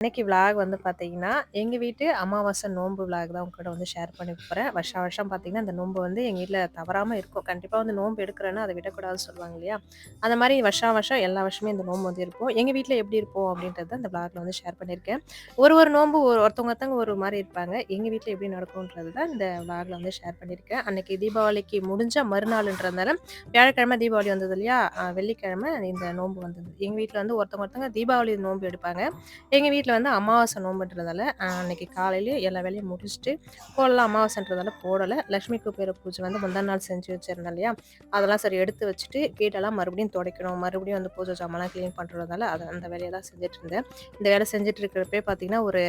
இன்னைக்கு விலாக் வந்து பார்த்தீங்கன்னா, எங்கள் வீட்டு அமாவாசை நோன்பு விலாக் தான் உங்ககிட்ட வந்து ஷேர் பண்ணி போகிறேன் வருஷம் வருஷம் பார்த்தீங்கன்னா, அந்த நோன்பு வந்து எங்கள் வீட்டில் தவறாமல் இருக்கும். கண்டிப்பாக வந்து நோன்பு எடுக்கிறேன்னா, அதை விடக்கூடாதுன்னு சொல்லுவாங்க இல்லையா? அந்த மாதிரி வருஷா வருஷம் எல்லா வருஷமே இந்த நோன்பு வந்து இருப்போம். எங்கள் வீட்டில் எப்படி இருப்போம் அப்படின்றத அந்த விலாக்ல வந்து ஷேர் பண்ணியிருக்கேன். ஒரு ஒரு நோன்பு ஒரு ஒருத்தவங்க ஒருத்தவங்க ஒரு மாதிரி இருப்பாங்க. எங்கள் வீட்டில் எப்படி நடக்கும்ன்றது தான் இந்த விலாக்ல வந்து ஷேர் பண்ணியிருக்கேன். அன்னைக்கு தீபாவளிக்கு முடிஞ்ச மறுநாள்ன்றதுனால வியாழக்கிழமை தீபாவளி வந்தது இல்லையா? வெள்ளிக்கிழமை இந்த நோன்பு வந்தது. எங்கள் வீட்டில் வந்து ஒருத்தவங்க ஒருத்தவங்க தீபாவளி நோன்பு எடுப்பாங்க. எங்கள் வீட்டில் வீட்டில் வந்து அமாவாசை நோம்புன்றதால அன்னைக்கு காலையிலேயே எல்லா வேலையும் முடிச்சுட்டு, போடலாம் அமாவாசைன்றதால போடலை லட்சுமி குபேர பூஜை வந்து முந்தா நாள் செஞ்சு வச்சிருந்தேன் இல்லையா? அதெல்லாம் சரி எடுத்து வச்சுட்டு, வீட்டெல்லாம் மறுபடியும் துடைக்கணும். மறுபடியும் வந்து பூஜை ஜாமான்லாம் கிளீன் பண்ணுறதால அது அந்த வேலையெல்லாம் செஞ்சுட்டு இருந்தேன். இந்த வேலை செஞ்சுட்டு இருக்கிறப்பயே பார்த்தீங்கன்னா, ஒரு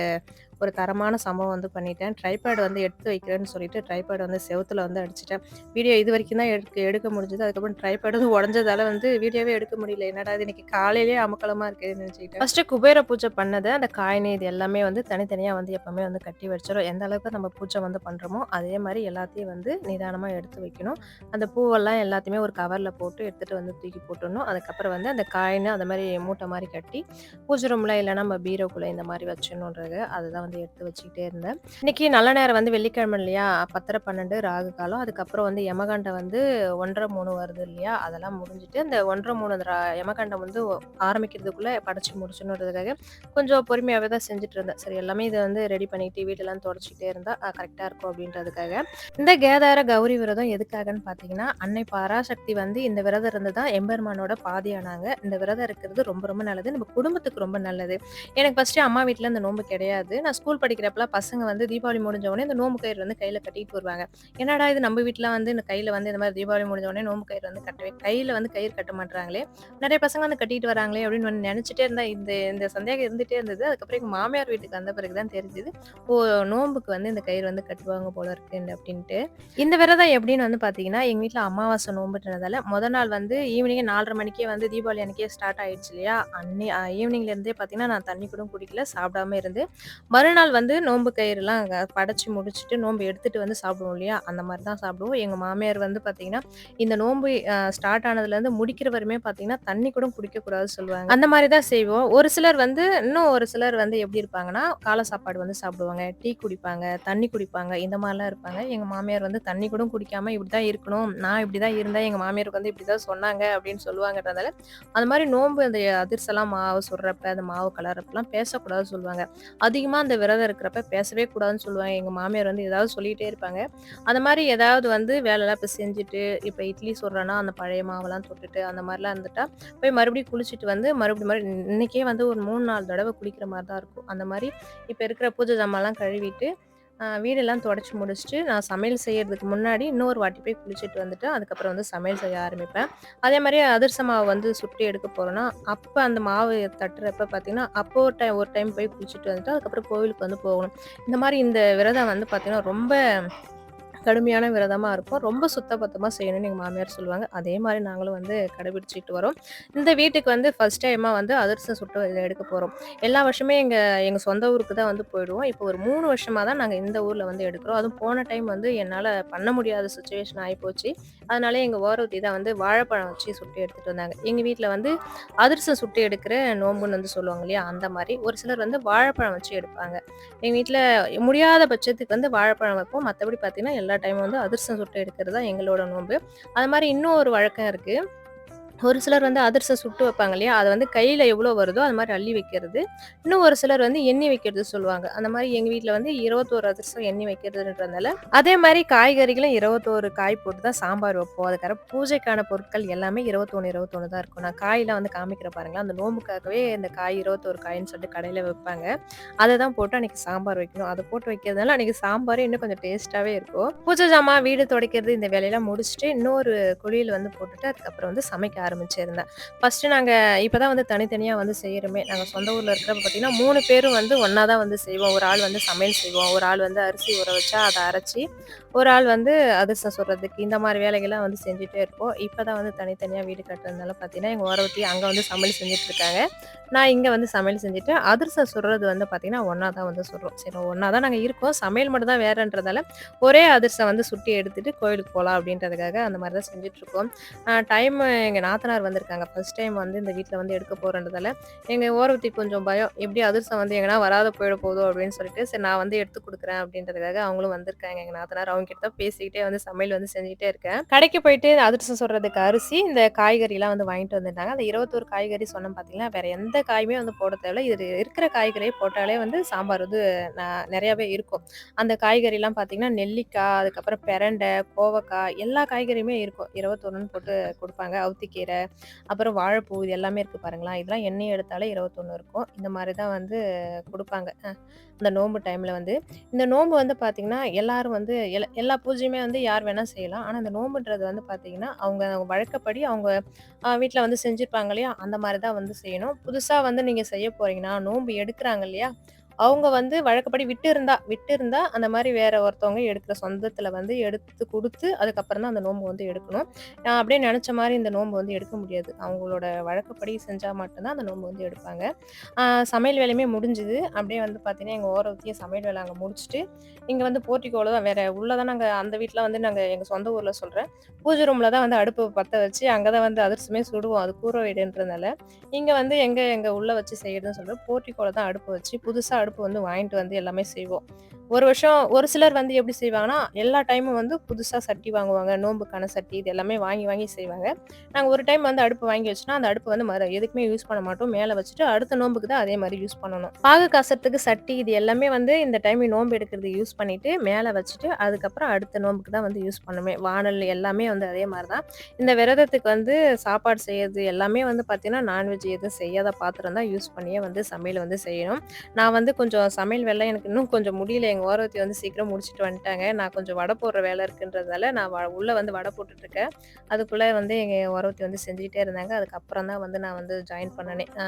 ஒரு தரமான சம்பவம் வந்து பண்ணிட்டேன். ட்ரைபேட் வந்து எடுத்து வைக்கிறேன்னு சொல்லிட்டு, ட்ரைபேட் வந்து செவுத்துல வந்து அடிச்சிட்டேன் வீடியோ இது வரைக்கும் தான் எடுக்க எடுக்க முடிஞ்சது. அதுக்கப்புறம் ட்ரைபேட் வந்து உடஞ்சதால வந்து வீடியோவே எடுக்க முடியல. என்னடா இது இன்னைக்கு காலையிலேயே அமர்க்களமா இருக்குதுன்னு நினைச்சுக்கிட்டேன். ஃபஸ்ட்டு குபேர பூஜை பண்ணது, அந்த காயினு இது எல்லாமே வந்து தனித்தனியா வந்து எப்பவுமே வந்து கட்டி வச்சிடும் எந்த அளவுக்கு நம்ம பூஜை வந்து பண்றோமோ, அதே மாதிரி எல்லாத்தையும் வந்து நிதானமா எடுத்து வைக்கணும். அந்த பூவெல்லாம் எல்லாத்தையுமே ஒரு கவர்ல போட்டு எடுத்துட்டு வந்து தூக்கி போட்டுடணும் அதுக்கப்புறம் வந்து அந்த காயின் அந்த மாதிரி மூட்டை மாதிரி கட்டி, பூஜை ரூம்ல இல்லைன்னா நம்ம பீரோக்குள்ள இந்த மாதிரி வச்சிடணுன்றது அதுதான் வந்து எடுத்து வச்சுக்கிட்டே இருந்தேன். இன்னைக்கு நல்ல நேரம் வந்து வெள்ளிக்கிழமை இல்லையா? 10:30, 12 ராகு காலம். அதுக்கப்புறம் வந்து யமகண்டம் வந்து 1:30, 3 வருது இல்லையா? அதெல்லாம் முடிஞ்சுட்டு, அந்த 1:30, 3 அந்த யமகண்டம் வந்து ஆரம்பிக்கிறதுக்குள்ள படைச்சு முடிச்சணுன்றதுக்காக, கொஞ்சம் பொறுமையாகவே தான் செஞ்சுட்டு இருந்தேன். சரி எல்லாமே இதை வந்து ரெடி பண்ணிட்டு, வீட்டெல்லாம் தொடச்சிக்கிட்டே இருந்தால் கரெக்டாக இருக்கும் அப்படின்றதுக்காக. இந்த கேதார கௌரி விரதம் எதுக்காகன்னு பார்த்தீங்கன்னா, அன்னை பராசக்தி வந்து இந்த விரதம் இருந்து தான் எம்பெருமானோட பாதியானாங்க. இந்த விரதம் இருக்கிறது ரொம்ப ரொம்ப நல்லது. நம்ம குடும்பத்துக்கு ரொம்ப நல்லது. எனக்கு ஃபஸ்ட்டு அம்மா வீட்டில் இந்த நோன்பு கிடையாது. நான் ஸ்கூல் படிக்கிறப்பலாம் பசங்க வந்து தீபாவளி முடிஞ்ச உடனே இந்த நோம்பு கயிறு வந்து கையில கட்டிட்டு வருவாங்க. என்னடா இது நம்ம வீட்டில் வந்து இந்த கையில வந்து இந்த மாதிரி தீபாவளி முடிஞ்ச உடனே நோம்பு கயிறு வந்து கட்டவே கையில வந்து கயிறு கட்ட மாட்டாங்களே நிறைய பசங்க வந்து கட்டிட்டு வராங்களே! அப்படின்னு வந்து நெனச்சுட்டே இருந்தேன். இந்த இந்த சந்தேகம் இருந்துட்டே இருந்தது. அதுக்கப்புறம் எங்க மாமியார் வீட்டுக்கு வந்த பிறகு தான் தெரிஞ்சது. ஓ! நோம்புக்கு வந்து இந்த கயிறு வந்து கட்டுவாங்க போல இருக்கு அப்படின்ட்டு. இந்த விரதம் எப்படின்னு வந்து பார்த்தீங்கன்னா, எங்க வீட்டில் அமாவாசை நோம்புன்றதால, முத நாள் வந்து ஈவினிங்கே 4:30 மணிக்கே வந்து தீபாவளி அன்னைக்கே ஸ்டார்ட் ஆயிடுச்சு இல்லையா? அன்னி ஈவினிங்லேருந்தே ஈவினிங்ல இருந்தே பார்த்தீங்கன்னா, நான் தண்ணி கூட குடிக்கல, சாப்பிடாம இருந்து, மறுநாள் வந்து நோன்பு கயிறுலாம் படைச்சி முடிச்சுட்டு, நோன்பு எடுத்துட்டு வந்து சாப்பிடுவோம் இல்லையா? அந்த மாதிரி தான் சாப்பிடுவோம். எங்க மாமியார் வந்து பார்த்தீங்கன்னா, இந்த நோம்பு ஸ்டார்ட் ஆனதுலேருந்து முடிக்கிற வரையுமே பார்த்தீங்கன்னா, தண்ணி கூட குடிக்கக்கூடாதுன்னு சொல்லுவாங்க. அந்த மாதிரி தான் செய்வோம். ஒரு சிலர் வந்து இன்னும் ஒரு சிலர் வந்து எப்படி இருப்பாங்கன்னா, காலை சாப்பாடு வந்து சாப்பிடுவாங்க, டீ குடிப்பாங்க, தண்ணி குடிப்பாங்க, இந்த மாதிரிலாம் இருப்பாங்க. எங்க மாமியார் வந்து தண்ணி கூட குடிக்காம இப்படி தான் இருக்கணும். நான் இப்படி தான் இருந்தால் எங்க மாமியாருக்கு வந்து இப்படி தான் சொன்னாங்க அப்படின்னு சொல்லுவாங்கன்றதால, அந்த மாதிரி நோன்பு அந்த அதிர்சலாம் மாவு சுடுறப்ப, அந்த மாவு கலர்றப்பலாம் பேசக்கூடாதுன்னு சொல்லுவாங்க. அதிகமா அந்த விரதம் இருக்கிறப்ப பேசவே கூடாதுன்னு சொல்லுவாங்க. எங்கள் மாமியார் வந்து ஏதாவது சொல்லிகிட்டே இருப்பாங்க. அந்த மாதிரி ஏதாவது வந்து வேலைலாம் இப்போ செஞ்சுட்டு, இப்போ இட்லி சொல்கிறேன்னா அந்த பழைய மாவெல்லாம் தொட்டுட்டு, அந்த மாதிரிலாம் இருந்துட்டா, போய் மறுபடியும் குளிச்சுட்டு வந்து மறுபடியும் மறு இன்னைக்கே வந்து ஒரு மூணு நாலு தடவை குளிக்கிற மாதிரி தான் இருக்கும். அந்த மாதிரி இப்போ இருக்கிற பூஜை ஜாமான்லாம் கழுவிட்டு, வீடெல்லாம் தொடச்சு முடிச்சுட்டு, நான் சமையல் செய்யறதுக்கு முன்னாடி இன்னொரு வாட்டி போய் குளிச்சுட்டு வந்துட்டு, அதுக்கப்புறம் வந்து சமையல் செய்ய ஆரம்பிப்பேன். அதே மாதிரி அதிர்ச மாவு வந்து சுட்டு எடுக்க போறேன்னா, அப்போ அந்த மாவு தட்டுறப்ப பார்த்தீங்கன்னா, அப்போ ஒரு டைம் ஒரு டைம் போய் குளிச்சுட்டு வந்துட்டு, அதுக்கப்புறம் கோவிலுக்கு வந்து போகணும். இந்த மாதிரி இந்த விரதம் வந்து பார்த்தீங்கன்னா, ரொம்ப கடுமையான விரதமாக இருக்கும். ரொம்ப சுத்தபத்தமாக செய்யணும்னு எங்கள் மாமியார் சொல்லுவாங்க. அதே மாதிரி நாங்களும் வந்து கடைபிடிச்சிட்டு வரோம். இந்த வீட்டுக்கு வந்து ஃபர்ஸ்ட் டைமாக வந்து அதிரசம் சுட்டு எடுக்க போகிறோம் எல்லா வருஷமே எங்கள் எங்கள் சொந்த ஊருக்கு தான் வந்து போயிடுவோம். இப்போ ஒரு மூணு வருஷமாக தான் நாங்கள் இந்த ஊரில் வந்து எடுக்கிறோம். அதுவும் போன டைம் வந்து என்னால் பண்ண முடியாத சுச்சுவேஷன் ஆகிப்போச்சு அதனால எங்கள் ஓரவத்தி தான் வந்து வாழைப்பழம் வச்சு சுட்டு எடுத்துகிட்டு வந்தாங்க. எங்கள் வீட்டில் வந்து அதிர்சம் சுட்டு எடுக்கிற நோம்புன்னு வந்து சொல்லுவாங்க இல்லையா? அந்த மாதிரி ஒரு சிலர் வந்து வாழைப்பழம் வச்சு எடுப்பாங்க. எங்கள் வீட்டில் முடியாத பட்சத்துக்கு வந்து வாழைப்பழம் வைப்போம். மற்றபடி பார்த்தீங்கன்னா, எல்லா டைமும் வந்து அதிரசம் சுட்டு எடுக்கிறது தான் எங்களோட நோன்பு அது மாதிரி இன்னும் ஒரு வழக்கம் இருக்கு. ஒரு சிலர் வந்து அதிரசம் சுட்டு வைப்பாங்க இல்லையா? அது வந்து கையில் எவ்வளோ வருதோ, அது மாதிரி அள்ளி வைக்கிறது. இன்னும் ஒரு சிலர் வந்து எண்ணி வைக்கிறது சொல்லுவாங்க. அந்த மாதிரி எங்கள் வீட்டில் வந்து 21 அதிரசம் எண்ணி வைக்கிறதுன்றதுனால, அதே மாதிரி காய்கறிகளும் 21 காய் போட்டு தான் சாம்பார் வைப்போம். அதுக்கப்புறம் பூஜைக்கான பொருட்கள் எல்லாமே 21, 21 தான் இருக்கும். நான் காய்லாம் வந்து காமிக்கிறேன் பாருங்களேன். அந்த நோம்புக்காகவே இந்த காய் 21 காய்ன்னு சொல்லிட்டு கடையில் வைப்பாங்க அதை தான் போட்டு அன்றைக்கி சாம்பார் வைக்கணும். அதை போட்டு வைக்கிறதுனால அன்றைக்கி சாம்பாரே இன்னும் கொஞ்சம் டேஸ்ட்டாகவே இருக்கும். பூஜை ஜாமான், வீடு துடைக்கிறது இந்த வேலையெல்லாம் முடிச்சுட்டு, இன்னொரு குழியில் வந்து போட்டுட்டு, அதுக்கப்புறம் வந்து சமைக்க ஆரம்பிச்சிருந்தேன். ஃபஸ்ட்டு நாங்க இப்போ தான் வந்து தனித்தனியா வந்து செய்கிறோமே நாங்க சொந்த ஊர்ல இருக்கிறப்ப பார்த்தீங்கன்னா, மூணு பேரும் வந்து ஒன்றா தான் வந்து செய்வோம். ஒரு ஆள் வந்து சமையல் செய்வோம். ஒரு ஆள் வந்து அரிசி ஊற வச்சா அதை அரைச்சி ஒரு ஆள் வந்து அதிர்ஷ்டம் சுடுறதுக்கு இந்த மாதிரி வேலைகள்லாம் வந்து செஞ்சுட்டே இருப்போம். இப்போ தான் வந்து தனித்தனியா வீடு கட்டுறதுனால பார்த்தீங்கன்னா, எங்க ஓரவத்தி அங்க வந்து சமையல் செஞ்சுட்டு இருக்காங்க. நான் இங்க வந்து சமையல் செஞ்சுட்டு, அதிர்ஷ்டம் சுடுறது வந்து பார்த்திங்கன்னா ஒன்றா தான் வந்து சுடுறோம். சரி ஒன்றா தான் நாங்க இருக்கோம். சமையல் மட்டும் தான் வேறன்றதால, ஒரே அதிர்ஷ்டம் வந்து சுட்டி எடுத்துட்டு கோயிலுக்கு போகலாம் அப்படின்றதுக்காக அந்த மாதிரி தான் செஞ்சுட்ருக்கோம். அ டைம் எங்க நாத்தனார் வந்திருக்காங்க. ஃபர்ஸ்ட் டைம் வந்து இந்த வீட்டில் வந்து எடுக்க போகிறன்றதால எங்கள் ஓரவத்திக்கு கொஞ்சம் பயம். எப்படி அதிர்ஷ்டம் வந்து எங்கன்னா வராத போயிட போதும் அப்படின்னு சொல்லிட்டு, சரி நான் வந்து எடுத்து கொடுக்குறேன் அப்படின்றதுக்காக அவங்களும் வந்திருக்காங்க எங்கள் நாத்தனார். அவங்க கிட்ட தான் பேசிக்கிட்டே வந்து சமையல் வந்து செஞ்சுக்கிட்டே இருக்கேன். கடைக்கு போயிட்டு அதிர்ஷ்டம் சொல்கிறதுக்கு அரிசி, இந்த காய்கறிலாம் வந்து வாங்கிட்டு வந்துட்டாங்க. அந்த 21 காய்கறி சொன்னேன் பார்த்தீங்கன்னா வேற எந்த காயுமே வந்து போட தேவையில்ல. இது இருக்கிற காய்கறியை போட்டாலே வந்து சாம்பார் வந்து நிறையாவே இருக்கும். அந்த காய்கறிலாம் பார்த்தீங்கன்னா, நெல்லிக்காய், அதுக்கப்புறம் பெரண்டை, கோவக்காய் எல்லா காய்கறியுமே இருக்கும். 21ன்னு போட்டு கொடுப்பாங்க அவுத்திக்கு கீரை அப்புறம் வாழைப்பூ இது எல்லாமே இருக்குது பாருங்களேன். இதெல்லாம் எண்ணெய் எடுத்தாலே 21 இருக்கும். இந்த மாதிரி தான் வந்து கொடுப்பாங்க இந்த நோன்பு டைமில் வந்து. இந்த நோன்பு வந்து பார்த்தீங்கன்னா, எல்லாரும் வந்து எல் எல்லா பூஜையுமே வந்து யார் வேணால் செய்யலாம். ஆனால் இந்த நோன்புன்றது வந்து பார்த்திங்கன்னா அவங்க வழக்கப்படி அவங்க வீட்டில் வந்து செஞ்சுருப்பாங்க இல்லையா? அந்த மாதிரி தான் வந்து செய்யணும். புதுசாக வந்து நீங்கள் செய்ய போகிறீங்கன்னா நோன்பு எடுக்கிறாங்க இல்லையா? அவங்க வந்து வழக்கப்படி விட்டு இருந்தா விட்டு இருந்தா அந்த மாதிரி வேற ஒருத்தவங்க எடுக்கிற சொந்தத்துல வந்து எடுத்து கொடுத்து அதுக்கப்புறம் தான் அந்த நோன்பு வந்து எடுக்கணும். நான் அப்படியே நினைச்ச மாதிரி இந்த நோன்பு வந்து எடுக்க முடியாது. அவங்களோட வழக்கப்படி செஞ்சா மட்டும்தான் அந்த நோன்பு வந்து எடுப்பாங்க. சமையல் வேலையுமே முடிஞ்சுது. அப்படியே வந்து பார்த்தீங்கன்னா, எங்கள் ஓரத்தையும் சமையல் வேலை அங்கே முடிச்சுட்டு, இங்கே வந்து போர்டிகோல தான் வேற உள்ளே தான் நாங்கள் அந்த வீட்டில் வந்து நாங்கள் எங்கள் சொந்த ஊரில் சொல்கிறேன் பூஜை ரூமில் தான் வந்து அடுப்பு பற்ற வச்சு, அங்கே தான் வந்து அதிரசமே சுடுவோம். அது கூற வீடுன்றதுனால. இங்கே வந்து எங்கே எங்கள் உள்ள வச்சு செய்யறதுன்னு சொல்கிறேன் போர்டிகோல தான் அடுப்பு வச்சு, புதுசாக அடுப்பு வந்து வாங்கிட்டு வந்து எல்லாமே செய்வோம். ஒரு வருஷம் ஒரு சிலர் வந்து எப்படி செய்வாங்கன்னா, எல்லா டைமும் வந்து புதுசாக சட்டி வாங்குவாங்க. நோம்புக்கான சட்டி இது எல்லாமே வாங்கி வாங்கி செய்வாங்க. நாங்கள் ஒரு டைம் வந்து அடுப்பு வாங்கி வச்சுட்டோம்னா, அந்த அடுப்பு வந்து மறு எதுக்குமே யூஸ் பண்ண மாட்டோம். மேலே வச்சுட்டு அடுத்த நோம்புக்கு தான் அதே மாதிரி யூஸ் பண்ணணும். பாகு காசத்துக்கு சட்டி இது எல்லாமே வந்து இந்த டைம் நோம்பு எடுக்கிறது யூஸ் பண்ணிட்டு, மேலே வச்சுட்டு, அதுக்கப்புறம் அடுத்த நோம்புக்கு தான் வந்து யூஸ் பண்ணுமே வாணல் எல்லாமே வந்து அதே மாதிரி தான். இந்த விரதத்துக்கு வந்து சாப்பாடு செய்யறது எல்லாமே வந்து பார்த்தீங்கன்னா, நான்வெஜ் எதுவும் செய்யாத பாத்திரம் தான் யூஸ் பண்ணியே வந்து சமையல் வந்து செய்யணும். நான் வந்து கொஞ்சம் சமையல் வேலை எனக்கு இன்னும் கொஞ்சம் முடியல. எங்கள் ஓரவத்தி வந்து சீக்கிரம் முடிச்சுட்டு வந்துட்டாங்க. நான் கொஞ்சம் வடை போடுற வேலை இருக்குன்றதால, நான் வ வந்து வடை போட்டுட்ருக்கேன் அதுக்குள்ளே வந்து எங்கள் ஓரவத்தி வந்து செஞ்சுக்கிட்டே இருந்தாங்க. அதுக்கப்புறம் தான் வந்து நான் வந்து ஜாயின் பண்ணனே. அ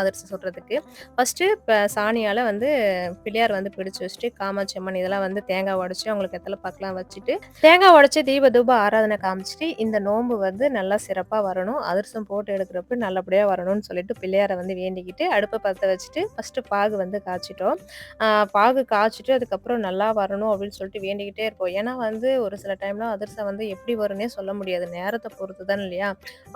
அதிரசம் ஃபஸ்ட்டு ஃபர்ஸ்ட்டு சாணியால் வந்து பிள்ளையார் வந்து பிடிச்சி வச்சுட்டு, காமாட்சி அம்மன் இதெல்லாம் வந்து தேங்காய் உடச்சி அவங்களுக்கு எத்தனை பாக்குலாம் வச்சுட்டு, தேங்காய் உடச்சி தீப தூப ஆராதனை காமிச்சிட்டு இந்த நோன்பு வந்து நல்லா சிறப்பாக வரணும். அதிரசம் போட்டு எடுக்கிறப்ப நல்லபடியாக வரணும்னு சொல்லிட்டு பிள்ளையாரை வந்து வேண்டிக்கிட்டு, அடுப்பை பற்ற வச்சுட்டு, ஃபர்ஸ்ட்டு பாகு வந்து காய்ச்சிட்டோம். பாகு காய்ச்சிட்டு, அதுக்கப்புறம் நல்லா வரணும் அப்படின்னு சொல்லிட்டு வேண்டிக்கிட்டே இருப்போம். ஏன்னா வந்து ஒரு சில டைம்லாம் அதிர்சம் வந்து எப்படி வரும்னே சொல்ல முடியாது. நேரத்தை பொறுத்து தான் இல்லையா?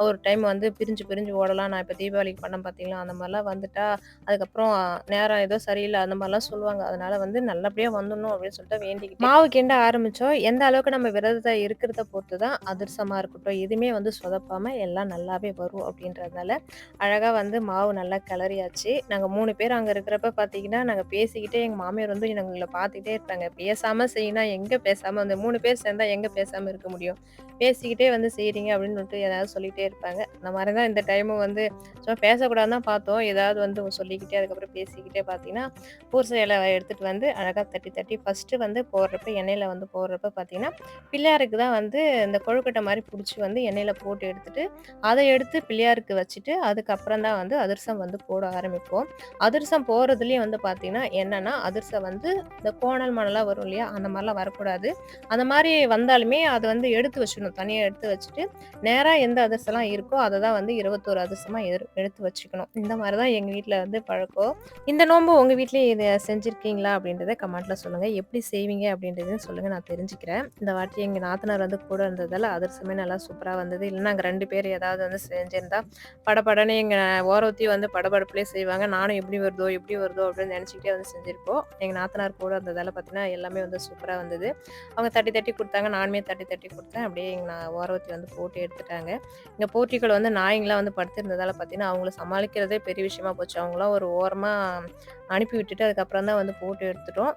ஒரு டைம் வந்து பிரிஞ்சு பிரிஞ்சு ஓடலாம். நான் இப்போ தீபாவளிக்கு பண்ண பார்த்தீங்களா? அந்த மாதிரிலாம் வந்துட்டா, அதுக்கப்புறம் நேரம் ஏதோ சரியில்லை அந்த மாதிரிலாம் சொல்லுவாங்க. அதனால வந்து நல்லபடியா வந்துடணும் அப்படின்னு சொல்லிட்டு வேண்டிக்கிட்டு மாவு கிண்ட ஆரம்பிச்சோம். எந்த அளவுக்கு நம்ம விரதத்தை இருக்கிறத பொறுத்து தான் அதிரசமா இருக்கட்டும், எதுவுமே வந்து சொதப்பாம எல்லாம் நல்லாவே வரும் அப்படின்றதுனால, அழகா வந்து மாவு நல்லா கிளறியாச்சு. நாங்கள் மூணு பேர் அங்கே இருக்கிறப்ப பார்த்தீங்கன்னா, நாங்கள் பேசிக்கிட்டே எங்கள் மாமியார் வந்து எங்களை பார்த்துக்கிட்டே இருப்பாங்க. பேசாமல் செய்யினா எங்கே பேசாமல் அந்த மூணு பேர் சேர்ந்தா எங்கே பேசாமல் இருக்க முடியும்? பேசிக்கிட்டே வந்து செய்கிறீங்க அப்படின்னு சொல்லிட்டு ஏதாவது சொல்லிகிட்டே இருப்பாங்க. அந்த மாதிரி தான் இந்த டைமும் வந்து சும்மா பேசக்கூடாதுன்னு தான் பார்த்தோம். ஏதாவது வந்து சொல்லிக்கிட்டே அதுக்கப்புறம் பேசிக்கிட்டே பார்த்தீங்கன்னா, பூசை இலை வந்து அழகாக தட்டி தட்டி ஃபஸ்ட்டு வந்து போடுறப்ப எண்ணெயில் வந்து போடுறப்ப பார்த்தீங்கன்னா, பிள்ளையாருக்கு தான் வந்து இந்த கொழுக்கட்டை மாதிரி பிடிச்சி வந்து எண்ணெயில் போட்டு எடுத்துட்டு, அதை எடுத்து பிள்ளையாருக்கு வச்சுட்டு, அதுக்கப்புறம் தான் வந்து அதிரசம் வந்து போட ஆரம்பிப்போம். அதிரசம் போடுறதுலேயும் வந்து பார்த்தீங்கன்னா, என்னென்னா அதிரசம் வந்து இந்த கோணல் மணலாம் வரும் இல்லையா? அந்த மாதிரிலாம் வரக்கூடாது. அந்த மாதிரி வந்தாலுமே அதை வந்து எடுத்து வச்சுக்கணும். தனியாக எடுத்து வச்சுட்டு, நேராக எந்த அதிர்சம்லாம் இருக்கோ, அதை தான் வந்து இருபத்தோரு அதிர்சமாக எடு எடுத்து வச்சுக்கணும். இந்த மாதிரி தான் எங்கள் வீட்டில் வந்து பழக்கம். இந்த நோன்பு உங்கள் வீட்டிலேயே இதை செஞ்சுருக்கீங்களா அப்படின்றத கமெண்ட்டில் சொல்லுங்கள் எப்படி செய்வீங்க அப்படின்றதையும் சொல்லுங்கள் நான் தெரிஞ்சுக்கிறேன். இந்த வாட்டி எங்கள் நாத்தனார் வந்து கூட இருந்ததால் அதிர்சமே நல்லா சூப்பராக வந்தது. இல்லைன்னா நாங்கள் ரெண்டு பேர் ஏதாவது வந்து செஞ்சிருந்தா, படபடன்னு எங்கள் ஓரத்தையும் வந்து படபடப்புலயே செய்வாங்க. நானும் எப்படி வருதோ எப்படி வருதோ அப்படின்னு நினச்சிக்கிட்டே வந்து செஞ்சுருப்போம் எங்கள் நாத்தனார் கூட இருந்ததால் பார்த்தீங்கன்னா, எல்லாமே வந்து சூப்பராக வந்தது. அவங்க தட்டி தட்டி கொடுத்தாங்க நானுமே தட்டி தட்டி கொடுத்தேன் அப்படியே நான் ஓரத்தில் வந்து போட்டி எடுத்துட்டாங்க. இங்கே போட்டிகள் வந்து நாய்ங்களாம் வந்து படுத்திருந்ததால் பார்த்தீங்கன்னா, அவங்கள சமாளிக்கிறதே பெரிய விஷயமா போச்சு. அவங்களாம் ஒரு ஓரமாக அனுப்பி விட்டுட்டு, அதுக்கப்புறம் தான் வந்து போட்டு எடுத்துட்டோம்.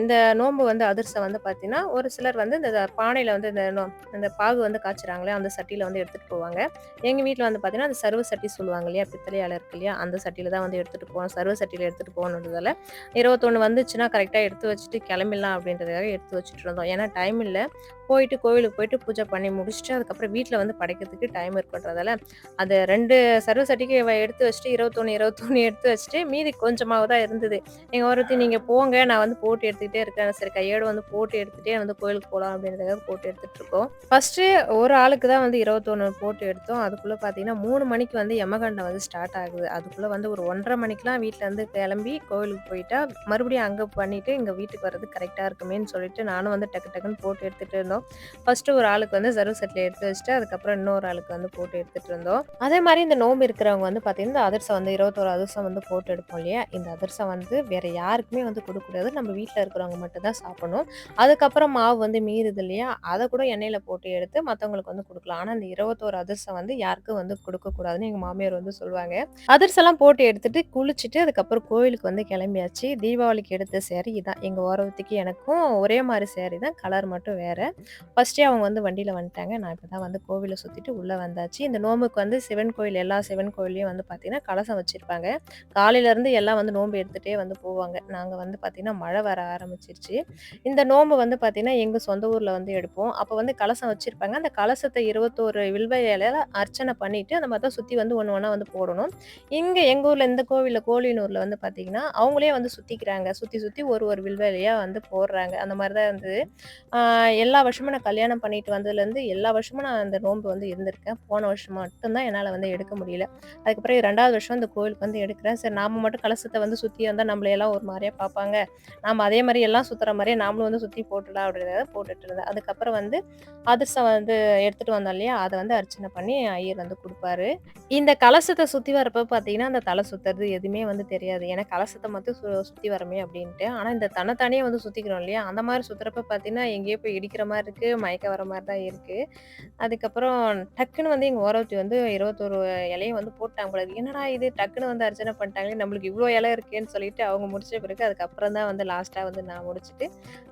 இந்த நோன்பு வந்து அதிரசம் வந்து பார்த்தீங்கன்னா, ஒரு சிலர் வந்து இந்த பானையில் வந்து இந்த நோ இந்த பாகு வந்து காய்ச்சுறாங்களே, அந்த சட்டியில் வந்து எடுத்துகிட்டு போவாங்க. எங்கள் வீட்டில் வந்து பார்த்தீங்கன்னா, அந்த சர்வ சட்டி சொல்லுவாங்க இல்லையா? பித்தளையால் இருக்கு இல்லையா? அந்த சட்டியில் தான் வந்து எடுத்துகிட்டு போவோம் சர்வ சட்டியில் எடுத்துகிட்டு போகணுன்றதால, 21 வந்துச்சுன்னா கரெக்டாக எடுத்து வச்சுட்டு கிளம்பிடலாம் அப்படின்றதுக்காக எடுத்து வச்சுட்டு இருந்தோம் ஏன்னா டைம் இல்லை போயிட்டு கோவிலுக்கு போயிட்டு பூஜை பண்ணி முடிச்சுட்டு அதுக்கப்புறம் வீட்டில் வந்து படைக்கிறதுக்கு டைம் இருக்குன்றதால அது ரெண்டு சர்வ சட்டிக்கு எடுத்து வச்சுட்டு இருபத்தொன்று இருபத்தொன்று எடுத்து வச்சுட்டு மீதி கொஞ்சம் கொஞ்சமாக தான் இருந்தது. எங்கள் ஒருத்தி நீங்கள் போங்க நான் வந்து போட்டு எடுத்துக்கிட்டே இருக்கேன். சரி கையோடு வந்து போட்டு எடுத்துகிட்டே வந்து கோயிலுக்கு போகலாம் அப்படின்றதுக்காக போட்டு எடுத்துகிட்டு இருக்கோம். ஃபஸ்ட்டு ஒரு ஆளுக்கு தான் வந்து இருபத்தொன்று போட்டு எடுத்தோம். அதுக்குள்ளே பார்த்தீங்கன்னா மூணு மணிக்கு வந்து யமகண்டம் வந்து ஸ்டார்ட் ஆகுது. அதுக்குள்ளே வந்து ஒரு ஒன்றரை மணிக்கெலாம் வீட்டிலேருந்து கிளம்பி கோவிலுக்கு போயிட்டா மறுபடியும் அங்கே பண்ணிவிட்டு எங்கள் வீட்டுக்கு வர்றது கரெக்டாக இருக்குமேன்னு சொல்லிட்டு நானும் வந்து டக்கு டக்குன்னு போட்டு எடுத்துகிட்டு இருந்தோம். ஃபஸ்ட்டு ஒரு ஆளுக்கு வந்து சர்வ செட்டில் எடுத்து வச்சுட்டு அதுக்கப்புறம் இன்னொரு ஆளுக்கு வந்து போட்டு எடுத்துகிட்டு இருந்தோம். அதே மாதிரி இந்த நோம்பு இருக்கிறவங்க வந்து பார்த்தீங்கன்னா அதிர்சம் அதிரசம் வந்து இருபத்தோரு அதிரசம் வந்து போட்டு எடுப்போம் இல்லையா? இந்த அதிரசம் வந்து வேறு யாருக்குமே வந்து கொடுக்கக்கூடாது. நம்ம வீட்டில் இருக்கிறவங்க மட்டும்தான் சாப்பிடணும். அதுக்கப்புறம் மாவு வந்து மீறுது இல்லையா? அதை கூட எண்ணெயில் போட்டு எடுத்து மற்றவங்களுக்கு வந்து கொடுக்கலாம். ஆனால் இந்த இருபத்தோரு அதிரசம் வந்து யாருக்கும் வந்து கொடுக்கக்கூடாதுன்னு எங்கள் மாமியார் வந்து சொல்லுவாங்க. அதிரசம்லாம் போட்டு எடுத்துட்டு குளிச்சுட்டு அதுக்கப்புறம் கோயிலுக்கு வந்து கிளம்பியாச்சு. தீபாவளிக்கு எடுத்த சேரீ இதான். எங்கள் ஓரத்துக்கு எனக்கும் ஒரே மாதிரி சேரீ தான். கலர் மட்டும் வேறு. ஃபஸ்ட்டே அவங்க வந்து வண்டியில் வந்துட்டாங்க. நான் இப்போ தான் வந்து கோவிலை சுற்றிட்டு உள்ளே வந்தாச்சு. இந்த நோம்புக்கு வந்து சிவன் கோயில் எல்லா சிவன் கோயிலையும் வந்து பார்த்திங்கன்னா கலசம் வச்சுருப்பாங்க. காலையிலேருந்து எல்லாம் வந்து நோம்பு எடுத்துகிட்டே வந்து போவாங்க. நாங்கள் வந்து பார்த்திங்கன்னா மழை வர ஆரம்பிச்சிருச்சு. இந்த நோம்பு வந்து பார்த்திங்கன்னா எங்கள் சொந்த ஊரில் வந்து எடுப்போம். அப்போ வந்து கலசம் வச்சுருப்பாங்க. அந்த கலசத்தை இருபத்தோரு வில்வ இலையில அர்ச்சனை பண்ணிவிட்டு அந்த மாதிரி தான் சுற்றி வந்து ஒன்று ஒன்றா வந்து போடணும். இங்கே எங்கள் ஊரில் இந்த கோவிலில் கோழினூரில் வந்து பார்த்திங்கன்னா அவங்களே வந்து சுற்றிக்கிறாங்க சுற்றி சுற்றி ஒரு ஒரு வில்வ வந்து போடுறாங்க. அந்த மாதிரி தான் வந்து எல்லா வருஷமும் நான் கல்யாணம் பண்ணிட்டு வந்ததுலேருந்து எல்லா வருஷமும் நான் அந்த நோன்பு வந்து இருந்திருக்கேன். போன வருஷம் மட்டும்தான் என்னால் வந்து எடுக்க முடியல. அதுக்கப்புறம் ரெண்டாவது வருஷம் அந்த கோவிலுக்கு வந்து எடுக்கிறேன். சரி நாம் மட்டும் கலசத்தை வந்து சுற்றி வந்தால் நம்மளையெல்லாம் ஒரு மாதிரியாக பார்ப்பாங்க. நாம் அதே மாதிரி எல்லாம் சுற்றுற மாதிரியே நாமளும் வந்து சுற்றி போட்டுடலாம் அப்படின்றத போட்டுட்டு இருந்தேன். அதுக்கப்புறம் வந்து அதிர்சம் வந்து எடுத்துகிட்டு வந்தோம் இல்லையா? அதை வந்து அர்ச்சனை பண்ணி ஐயர் வந்து கொடுப்பாரு. இந்த கலசத்தை சுற்றி வரப்போ பார்த்தீங்கன்னா அந்த தலை சுற்றுறது எதுவுமே வந்து தெரியாது. ஏன்னா கலசத்தை மட்டும் சு சுற்றி வரமே அப்படின்ட்டு. ஆனால் இந்த தனித்தானே வந்து சுற்றிக்கிறோம் இல்லையா? அந்த மாதிரி சுற்றுறப்ப பார்த்தீங்கன்னா எங்கேயோ போய் இடிக்கிற மாதிரி இருக்குது மயக்க வர மாதிரி தான் இருக்குது அதுக்கப்புறம் டக்குன்னு வந்து எங்கள் ஓரவத்தி வந்து இருபத்தொரு இலையும் வந்து போட்டாங்க கூடாது என்னடா இது? டக்குன்னு வந்து அர்ச்சனை பண்ணிட்டாங்களே நம்மளுக்கு இவ்வளோ வேலை இருக்கேன்னு சொல்லிட்டு அவங்க முடிச்ச பிறகு அதுக்கப்புறம் தான் வந்து லாஸ்ட்டாக வந்து நான் முடிச்சுட்டு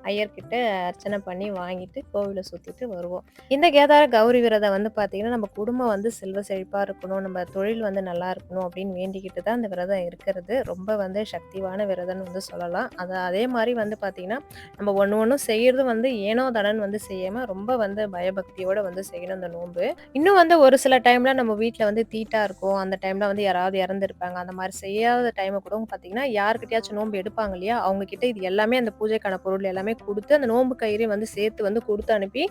ஐயர்கிட்ட அர்ச்சனை பண்ணி வாங்கிட்டு கோவிலை சுற்றிட்டு வருவோம். இந்த கேதார கௌரி விரதம் வந்து பார்த்திங்கன்னா நம்ம குடும்பம் வந்து செல்வ செழிப்பாக இருக்கணும் நம்ம தொழில் வந்து நல்லா இருக்கணும் அப்படின்னு வேண்டிக்கிட்டு தான் இந்த விரதம் இருக்கிறது. ரொம்ப வந்து சக்திவான விரதம்னு வந்து சொல்லலாம். அது அதே மாதிரி வந்து பார்த்திங்கன்னா நம்ம ஒன்று ஒன்றும் செய்கிறது வந்து ஏனோ தடன் வந்து செய்யாமல் ரொம்ப வந்து பயபக்தியோடு வந்து செய்யணும் அந்த நோன்பு. இன்னும் வந்து ஒரு சில டைமில் நம்ம வீட்டில் வந்து தீட்டாக இருக்கும். அந்த டைமில் வந்து யாராவது இறந்துருப்பாங்க. அந்த மாதிரி செய்யாத டைமை கூட பார்த்தீங்கன்னா யாருக்கிட்டயாச்சும் நோன்பு எடுப்பாங்க இல்லையா? அவங்க கிட்ட இது எல்லாமே அந்த பூஜைக்கான பொருள் எல்லாமே கொடுத்து அந்த நோன்பு கயிறு வந்து சேர்த்து வந்து கொடுத்து அனுப்பி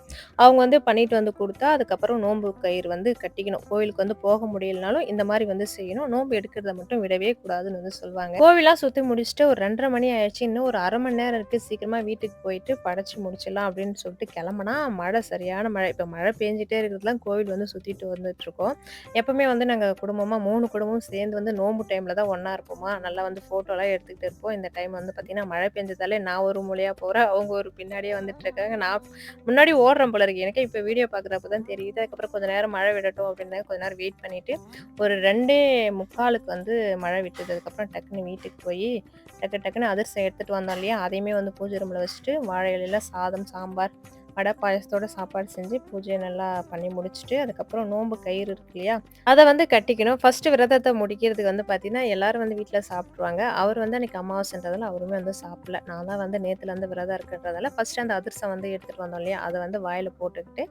அவங்க வந்து பண்ணிட்டு வந்து கொடுத்தா அதுக்கப்புறம் நோன்பு கயிறு வந்து கட்டிக்கணும். கோவிலுக்கு வந்து போக முடியலனாலும் இந்த மாதிரி வந்து செய்யணும். நோன்பு எடுக்கிறத மட்டும் விடவே கூடாதுன்னு வந்து சொல்லுவாங்க கோவிலாக சுற்றி முடிச்சுட்டு ஒரு ரெண்டரை மணி ஆயிடுச்சு. இன்னும் ஒரு அரை மணி நேரம் இருக்குது சீக்கிரமாக வீட்டுக்கு போயிட்டு படைச்சு முடிச்சிடலாம் அப்படின்னு சொல்லிட்டு கிளம்புனா மழை சரியான மழை. இப்போ மழை பெஞ்சிட்டே இருக்கிறதுலாம் கோவில் வந்து சுற்றிட்டு வந்துட்டுருக்கோம். எப்போவுமே வந்து நாங்கள் குடும்பமாக மூணு குடும்பமும் சேர்ந்து வந்து நோம்பு டைமில் தான் ஒன்றா இருப்போமா? நல்லா நல்லா வந்து ஃபோட்டோலாம் எடுத்துக்கிட்டு இருப்போம். இந்த டைம் வந்து பார்த்திங்கன்னா மழை பெஞ்சதாலே நான் ஒரு மூலையாக போகிறேன் அவங்க ஒரு பின்னாடியே வந்துட்டு இருக்காங்க. நான் முன்னாடி ஓடுறேன் போல இருக்கு. எனக்கு இப்போ வீடியோ பார்க்குறப்ப தான் தெரியுது. அதுக்கப்புறம் கொஞ்சம் நேரம் மழை விடட்டும் அப்படின்னு கொஞ்ச நேரம் வெயிட் பண்ணிவிட்டு ஒரு ரெண்டே முக்காலுக்கு வந்து மழை விட்டது. அதுக்கப்புறம் டக்குன்னு வீட்டுக்கு போய் டக்கு டக்குன்னு அதிர்சம் எடுத்துகிட்டு வந்தோம் இல்லையா? அதையுமே வந்து பூஜை ரூமில் வச்சுட்டு வாழை இலையில் சாதம் சாம்பார் வடை பாயசத்தோட சாப்பாடு செஞ்சு பூஜையை நல்லா பண்ணி முடிச்சுட்டு அதுக்கப்புறம் நோன்பு கயிறு இருக்கு இல்லையா? அதை வந்து கட்டிக்கணும். ஃபஸ்ட்டு விரதத்தை முடிக்கிறதுக்கு வந்து பார்த்தீங்கன்னா எல்லாரும் வந்து வீட்டில் சாப்பிட்ருவாங்க அவர் வந்து அன்றைக்கி அமாவாசைன்றதால அவருமே வந்து சாப்பிடல. நான் தான் வந்து நேற்றுலேருந்து விரதம் இருக்கிறதால ஃபஸ்ட்டு அந்த அதிர்சம் வந்து எடுத்துகிட்டு வந்தோம் இல்லையா? அதை வந்து வாயில் போட்டுக்கிட்டு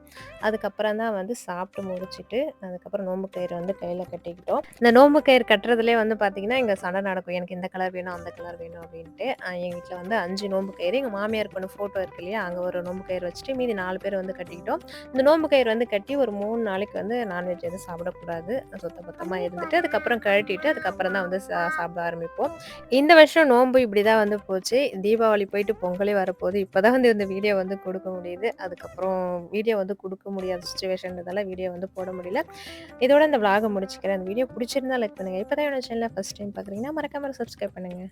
அதுக்கப்புறம் தான் வந்து சாப்பிட்டு முடிச்சுட்டு அதுக்கப்புறம் நோன்பு கயிறு வந்து கையில் கட்டிக்கிட்டோம். இந்த நோம்பு கயிறு கட்டுறதுலேயே வந்து பார்த்தீங்கன்னா இங்கே சண்டை நடக்கும். எனக்கு இந்த கலர் வேணும் அந்த கலர் வேணும் அப்படின்ட்டு எங்கள் வீட்டில் வந்து அஞ்சு நோம்பு கயிறு. எங்கள் மாமியார் பொண்ணு ஃபோட்டோ இருக்கு இல்லையா? அங்கே ஒரு நோன்பு கயிறு வச்சுட்டு மீதி நாலு பேர் வந்து கட்டிக்கிட்டோம். இந்த நோம்பு கயிறு வந்து கட்டி ஒரு மூணு நாளைக்கு வந்து நான்வெஜ் எதுவும் சாப்பிடக்கூடாது. சுத்த பத்தமாக இருந்துட்டு அதுக்கப்புறம் கழட்டிட்டு அதுக்கப்புறம் தான் வந்து சாப்பிட ஆரம்பிப்போம். இந்த வருஷம் நோன்பு இப்படி தான் வந்து போச்சு. தீபாவளி போயிட்டு பொங்கலே வரப்போகுது. இப்போ தான் வந்து இந்த வீடியோ வந்து கொடுக்க முடியுது. அதுக்கப்புறம் வீடியோ வந்து கொடுக்க முடியாத சுச்சுவேஷன்றதால வீடியோ வந்து போட முடியல. இதோட இந்த விலாக முடிச்சுக்கிறேன். அந்த வீடியோ பிடிச்சிருந்தா லைக் பண்ணுங்கள் இப்போ தான் என்னோட சேனலில் ஃபஸ்ட் டைம் பார்க்குறீங்கன்னா மறக்காமல் சப்ஸ்கிரைப் பண்ணுங்கள்